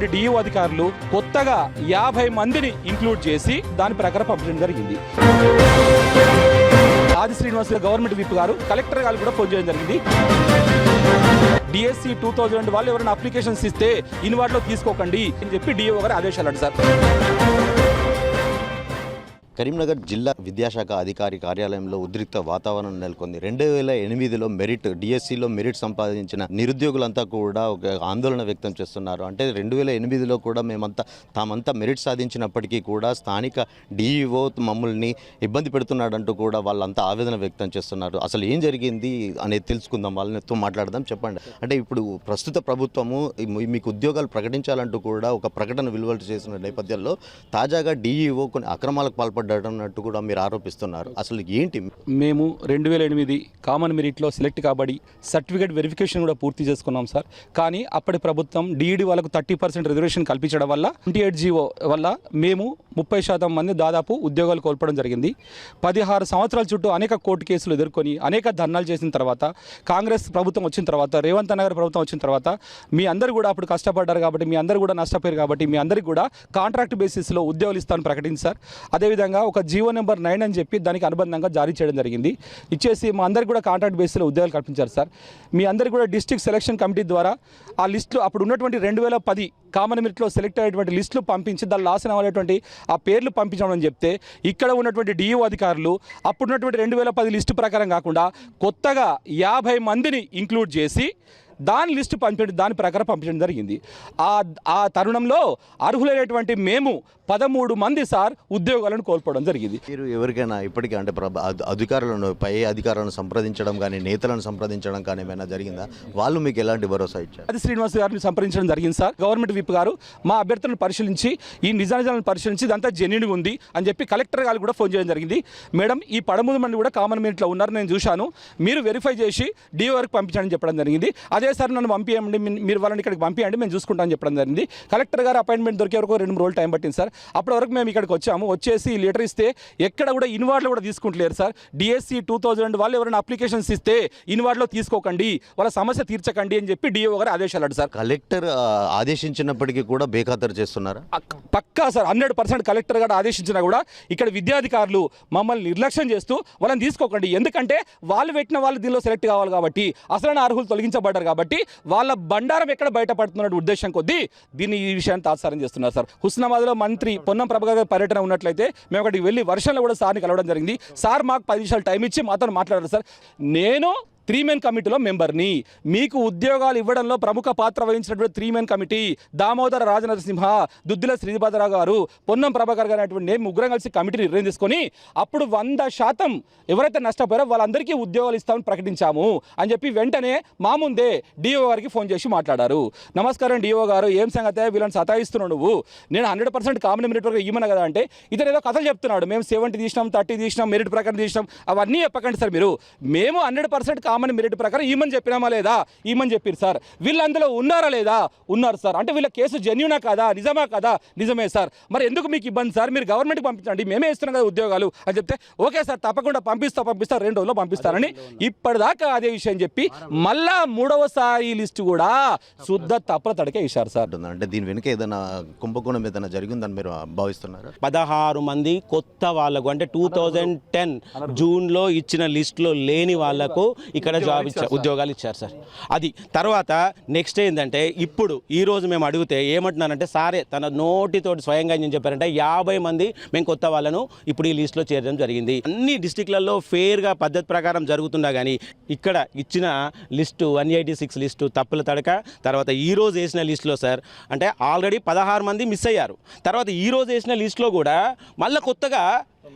డియో అధికారులు కొత్తగా యాభై మందిని ఇంక్లూడ్ చేసి దాని ప్రకారం పంపించడం జరిగింది. ఆది శ్రీనివాస్ గవర్నమెంట్ విప్ గారు కలెక్టర్ గారు కూడా ఫోన్ చేయడం జరిగింది. డిఎస్సి టూ థౌజండ్ వాళ్ళు ఎవరైనా అప్లికేషన్స్ ఇస్తే ఇన్వాట్లో తీసుకోకండి అని చెప్పి డిఓ గారు ఆదేశాలు సార్. కరీంనగర్ జిల్లా విద్యాశాఖ అధికారి కార్యాలయంలో ఉద్రిక్త వాతావరణం నెలకొంది. రెండు వేల ఎనిమిదిలో మెరిట్ డిఎస్సిలో మెరిట్ సంపాదించిన నిరుద్యోగులంతా కూడా ఒక ఆందోళన వ్యక్తం చేస్తున్నారు. అంటే రెండు వేల ఎనిమిదిలో కూడా మేమంతా తామంతా మెరిట్ సాధించినప్పటికీ కూడా స్థానిక డిఈఓ మమ్మల్ని ఇబ్బంది పెడుతున్నాడంటూ కూడా వాళ్ళంతా ఆవేదన వ్యక్తం చేస్తున్నారు. అసలు ఏం జరిగింది అనేది తెలుసుకుందాం. వాళ్ళతో మాట్లాడదాం. చెప్పండి. అంటే ఇప్పుడు ప్రస్తుత ప్రభుత్వము మీకు ఉద్యోగాలు ప్రకటించాలంటూ కూడా ఒక ప్రకటన విలువలు చేసిన నేపథ్యంలో తాజాగా డిఈఓ కొన్ని అక్రమాలకు పాల్పడి పాల్పడ్డన్నట్టు కూడా మీరు ఆరోపిస్తున్నారు. అసలు ఏంటి? మేము రెండు వేల ఎనిమిది కామన్ మెరిట్లో సెలెక్ట్ కాబడి సర్టిఫికేట్ వెరిఫికేషన్ కూడా పూర్తి చేసుకున్నాం సార్. కానీ అప్పటి ప్రభుత్వం డిఈడి వాళ్ళకు థర్టీ పర్సెంట్ రిజర్వేషన్ కల్పించడం వల్ల ట్వంటీ ఎయిట్ జీవో వల్ల మేము ముప్పై శాతం మంది దాదాపు ఉద్యోగాలు కోల్పోవడం జరిగింది. పదిహారు సంవత్సరాల చుట్టూ అనేక కోర్టు కేసులు ఎదుర్కొని అనేక ధర్నాలు చేసిన తర్వాత కాంగ్రెస్ ప్రభుత్వం వచ్చిన తర్వాత రేవంత్ అన్న గారి ప్రభుత్వం వచ్చిన తర్వాత మీ అందరూ కూడా అప్పుడు కష్టపడ్డారు కాబట్టి మీ అందరూ కూడా నష్టపోయారు కాబట్టి మీ అందరికీ కూడా కాంట్రాక్ట్ బేసిస్లో ఉద్యోగాలు ఇస్తాను ప్రకటించారు. సార్ అనుబంధంగా ఒక జీవో నెంబర్ నైన్ అని చెప్పి దానికి అనుబంధంగా జారీ చేయడం జరిగింది. ఇచ్చేసి మా అందరికి కూడా కాంట్రాక్ట్ బేస్లో ఉద్యోగాలు కల్పించారు సార్. మీ అందరికీ కూడా డిస్ట్రిక్ట్ సెలక్షన్ కమిటీ ద్వారా ఆ లిస్టులో అప్పుడు ఉన్నటువంటి రెండు వేల పది కామన్ మెరిట్లో సెలెక్ట్ అయ్యేటువంటి లిస్టులు పంపించి దాని లాసన అనేటువంటి ఆ పేర్లు పంపించడం అని చెప్తే ఇక్కడ ఉన్నటువంటి డిఈఓ అధికారులు అప్పుడున్నటువంటి రెండు వేల పది లిస్టు ప్రకారం కాకుండా కొత్తగా యాభై మందిని ఇంక్లూడ్ చేసి దాని లిస్టు పంపించడం దాని ప్రకారం పంపించడం జరిగింది. ఆ ఆ తరుణంలో అర్హులైనటువంటి మేము పదమూడు మంది సార్ ఉద్యోగాలను కోల్పోవడం జరిగింది. మీరు ఎవరికైనా ఇప్పటికీ అంటే అధికారులను పై అధికారులను సంప్రదించడం కానీ నేతలను సంప్రదించడం కానీ ఏమైనా జరిగిందా? వాళ్ళు మీకు ఎలాంటి భరోసా ఇచ్చారు? ఆది శ్రీనివాస్ గారిని సంప్రదించడం జరిగింది సార్. గవర్నమెంట్ విప్ గారు మా అభ్యర్థులను పరిశీలించి ఈ నిజానిజాలను పరిశీలించి ఇదంతా జెన్యున్ ఉంది అని చెప్పి కలెక్టర్ గారు కూడా ఫోన్ చేయడం జరిగింది. మేడం ఈ పదమూడు మంది కూడా కామన్ మెరిట్లో ఉన్నారు నేను చూశాను. మీరు వెరిఫై చేసి డిఓ వరకు పంపించండి చెప్పడం జరిగింది. అదే సార్ నన్ను పంపించండి మీరు వాళ్ళని ఇక్కడికి పంపించండి మేము చూసుకుంటామని చెప్పడం జరిగింది. కలెక్టర్ గారు అపాయింట్మెంట్ దొరికే వరకు రెండు మూడు రోజులు టైం పట్టింది సార్. అప్పటి వరకు మేము ఇక్కడికి వచ్చాము. వచ్చేసి లెటర్ ఇస్తే ఎక్కడ కూడా ఇన్వార్డ్లో కూడా తీసుకుంటలేరు సార్. డిఎస్సి టూ థౌజండ్ వాళ్ళు ఎవరైనా అప్లికేషన్స్ ఇస్తే ఇన్వార్డ్లో తీసుకోకండి వాళ్ళ సమస్య తీర్చకండి అని చెప్పి డిఓ గారు ఆదేశాలు సార్. కలెక్టర్ ఆదేశించినప్పటికీ కూడా బేఖాతరు చేస్తున్నారా? పక్- పక్కా సార్. హండ్రెడ్ పర్సెంట్ కలెక్టర్ గారు ఆదేశించినా కూడా ఇక్కడ విద్యాధికారులు మమ్మల్ని నిర్లక్ష్యం చేస్తూ వాళ్ళని తీసుకోకండి. ఎందుకంటే వాళ్ళు పెట్టిన వాళ్ళు దీనిలో సెలెక్ట్ కావాలి కాబట్టి అసలైన అర్హులు తొలగించబడ్డారు కాబట్టి కాబట్టి వాళ్ళ బండారం ఎక్కడ బయటపడుతున్న ఉద్దేశం కొద్దీ దీన్ని ఈ విషయాన్ని తాత్సారం చేస్తున్నారు సార్. హుస్నాబాద్లో మంత్రి పొన్నం ప్రభాకర్ గారి పర్యటన ఉన్నట్లయితే మేము అక్కడికి వెళ్ళి వర్షంలో కూడా సార్ని కలవడం జరిగింది. సార్ మాకు పది నిమిషాలు టైం ఇచ్చి మాతో మాట్లాడారు సార్. నేను త్రీ మెన్ కమిటీలో మెంబర్ని. మీకు ఉద్యోగాలు ఇవ్వడంలో ప్రముఖ పాత్ర వహించినటువంటి three men committee Damodara Rajanarasimha Duddilla Sribhadrarao గారు పొన్నం ప్రభాకర్ గారు అనేటువంటి నేను ముగ్గురం కలిసి కమిటీ నిర్ణయం తీసుకొని అప్పుడు వంద శాతం ఎవరైతే నష్టపోయారో వాళ్ళందరికీ ఉద్యోగాలు ఇస్తామని ప్రకటించాము అని చెప్పి వెంటనే మా ముందే డిఓ గారికి ఫోన్ చేసి మాట్లాడారు. నమస్కారం డిఓ గారు ఏం సంగతే? వీళ్ళని సతాయిస్తున్నావు నువ్వు. నేను హండ్రెడ్ పర్సెంట్ కామన్ మెరిట్ వరకు ఇవ్వను కదా అంటే ఇతను ఏదో కథలు చెప్తున్నాడు. మేము సెవెంటీ తీసినాం థర్టీ తీసినాం మెరిట్ ప్రకారం తీసినాం అవన్నీ చెప్పకండి సార్ మీరు. మేము హండ్రెడ్ పర్సెంట్ కామన్ మెరిట్ ప్రకారం ఈమని చెప్పినామా లేదా? ఈమని చెప్పారు సార్. వీళ్ళు అందులో ఉన్నారా లేదా? ఉన్నారు సార్. అంటే వీళ్ళ కేసు జెన్యునా కాదా? నిజమా కాదా? నిజమే సార్. మరి ఎందుకు మీకు ఇబ్బంది సార్? మీరు గవర్నమెంట్కి పంపించండి. మేమే ఇస్తున్నాం కదా ఉద్యోగాలు అని చెప్తే ఓకే సార్ తప్పకుండా పంపిస్తా పంపిస్తా రెండు రోజుల్లో పంపిస్తారని ఇప్పటిదాకా అదే విషయం చెప్పి మళ్ళా మూడవసారి లిస్టు కూడా శుద్ధ తప్పుల తడకే ఇచ్చారు సార్? అంటే దీని వెనుక ఏదైనా కుంభకోణం ఏదైనా జరిగిందని మీరు భావిస్తున్నారా? పదహారు మంది కొత్త వాళ్ళకు అంటే టూ థౌజండ్ టెన్ జూన్లో ఇచ్చిన లిస్టులో లేని వాళ్ళకు ఇక్కడ జాబ్ ఇచ్చారు ఉద్యోగాలు ఇచ్చారు సార్. అది తర్వాత నెక్స్ట్ ఏంటంటే ఇప్పుడు ఈ రోజు మేము అడిగితే ఏమంటున్నారంటే సారే తన నోటితోటి స్వయంగా ఏం చెప్పారంటే యాభై మంది మేము కొత్త వాళ్ళను ఇప్పుడు ఈ లిస్టులో చేరడం జరిగింది. అన్ని డిస్టిక్లలో ఫేర్గా పద్ధతి ప్రకారం జరుగుతున్నా కానీ ఇక్కడ ఇచ్చిన list one eighty six list తప్పుల తడక తర్వాత ఈ రోజు వేసిన లిస్టులో సార్ అంటే ఆల్రెడీ పదహారు మంది మిస్ అయ్యారు. తర్వాత ఈ రోజు వేసిన లిస్టులో కూడా మళ్ళీ కొత్తగా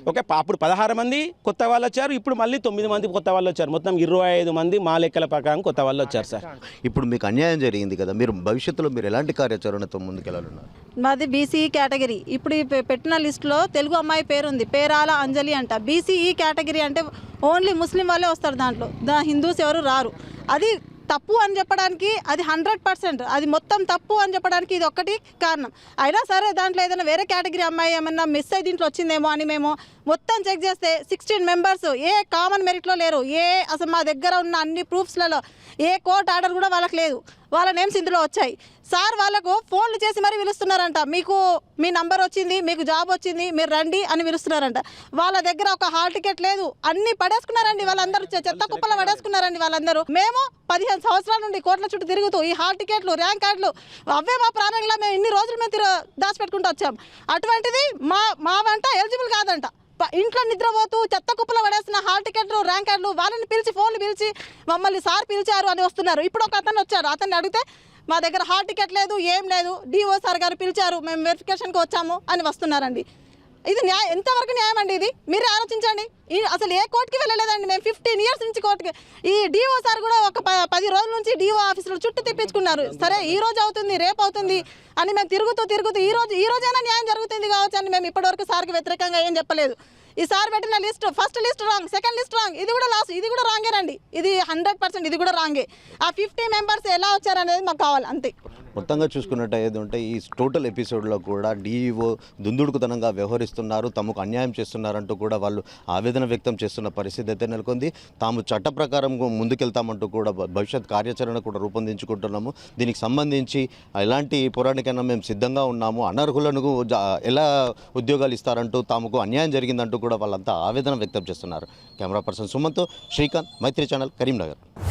ఓకే అప్పుడు పదహారు మంది కొత్త వాళ్ళు వచ్చారు ఇప్పుడు మళ్ళీ తొమ్మిది మంది కొత్త వాళ్ళు వచ్చారు. మొత్తం ఇరవై ఐదు మంది మా లెక్కల ప్రకారం కొత్త వాళ్ళు వచ్చారు సార్. ఇప్పుడు మీకు అన్యాయం జరిగింది కదా మీరు భవిష్యత్తులో మీరు ఎలాంటి కార్యాచరణతో ముందుకెళ్ళాలన్నారు? మాది బీసీ కేటగిరీ. ఇప్పుడు పెట్టిన లిస్టులో తెలుగు అమ్మాయి పేరు ఉంది పేరాల అంజలి అంట. బీసీఈ కేటగిరీ అంటే ఓన్లీ ముస్లిం వాళ్ళే వస్తారు దాంట్లో. దా హిందూస్ ఎవరు రారు. అది తప్పు అని చెప్పడానికి అది హండ్రెడ్ పర్సెంట్. అది మొత్తం తప్పు అని చెప్పడానికి ఇది ఒక్కటి కారణం. అయినా సరే దాంట్లో ఏదైనా వేరే కేటగిరీ అమ్మాయి ఏమన్నా మిస్ అయ్యి దీంట్లో వచ్చిందేమో అని మేము మొత్తం చెక్ చేస్తే సిక్స్టీన్ మెంబర్స్ ఏ కామన్ మెరిట్లో లేరు. ఏ అసలు మా దగ్గర ఉన్న అన్ని ప్రూఫ్స్లలో ఏ కోర్ట్ ఆర్డర్ కూడా వాళ్ళకి లేదు. వాళ్ళ నేమ్స్ ఇందులో వచ్చాయి. సార్ వాళ్ళకు ఫోన్లు చేసి మరీ పిలుస్తున్నారంట. మీకు మీ నంబర్ వచ్చింది మీకు జాబ్ వచ్చింది మీరు రండి అని పిలుస్తున్నారంట. వాళ్ళ దగ్గర ఒక హాల్ టికెట్ లేదు. అన్ని పడేసుకున్నారండి వాళ్ళందరూ. చెత్త కుప్పలు పడేసుకున్నారండి వాళ్ళందరూ. మేము పదిహేను సంవత్సరాల నుండి కోట్ల చుట్టూ తిరుగుతూ ఈ హాల్ టికెట్లు ర్యాంక్ కార్డులు అవే మా ప్రాణంగా మేము ఇన్ని రోజులు మేము తిర దాచిపెట్టుకుంటూ వచ్చాం. అటువంటిది మా మా వెంట ఎలిజిబుల్ కాదంట. ఇంట్లో నిద్రపోతూ చెత్త కుప్పలో పడేసిన హాల్ టికెట్లు ర్యాంక్ కార్డులు వాళ్ళని పిలిచి ఫోన్లు పిలిచి మమ్మల్ని సార్ పిలిచారు అని వస్తున్నారు. ఇప్పుడు ఒక అతను వచ్చాడు. అతన్ని అడిగితే మా దగ్గర హాల్ టికెట్ లేదు ఏం లేదు. డిఓ సార్ గారు పిలిచారు మేము వెరిఫికేషన్కి వచ్చాము అని వస్తున్నారండి. ఇది న్యాయం ఎంతవరకు న్యాయం అండి ఇది? మీరు ఆలోచించండి. ఈ అసలు ఏ కోర్టుకి వెళ్ళలేదండి మేము ఫిఫ్టీన్ ఇయర్స్ నుంచి కోర్టుకి ఈ డిఓ సార్ కూడా ఒక పది రోజుల నుంచి డిఓ ఆఫీసులో చుట్టూ తిప్పించుకున్నారు. సరే ఈ రోజు అవుతుంది రేపు అవుతుంది అని మేము తిరుగుతూ తిరుగుతూ ఈ రోజు ఈ రోజైనా న్యాయం జరుగుతుంది కావచ్చు అని మేము ఇప్పటివరకు సార్కి వ్యతిరేకంగా ఏం చెప్పలేదు. ఈ సార్ పెట్టిన list first list wrong second list wrong ఇది కూడా లాస్ట్ ఇది కూడా రాంగేనండి ఇది హండ్రెడ్ పర్సెంట్ ఇది కూడా రాంగే ఆ ఫిఫ్టీ మెంబర్స్ ఎలా వచ్చారనేది మాకు కావాలి అంతే. మొత్తంగా చూసుకున్నట్టు ఏదంటే ఈ టోటల్ ఎపిసోడ్లో కూడా డీఈఓ దుందుడుకుతనంగా వ్యవహరిస్తున్నారు తమకు అన్యాయం చేస్తున్నారంటూ కూడా వాళ్ళు ఆవేదన వ్యక్తం చేస్తున్న పరిస్థితి అయితే నెలకొంది. తాము చట్ట ప్రకారం ముందుకెళ్తామంటూ కూడా భవిష్యత్ కార్యాచరణ కూడా రూపొందించుకుంటున్నాము. దీనికి సంబంధించి ఎలాంటి పోరాటకైనా మేము సిద్ధంగా ఉన్నాము. అనర్హులను జా- ఎలా ఉద్యోగాలు ఇస్తారంటూ తాముకు అన్యాయం జరిగిందంటూ కూడా వాళ్ళంతా ఆవేదన వ్యక్తం చేస్తున్నారు. Camera person Sumanth Srikanth Maitri channel Karimnagar.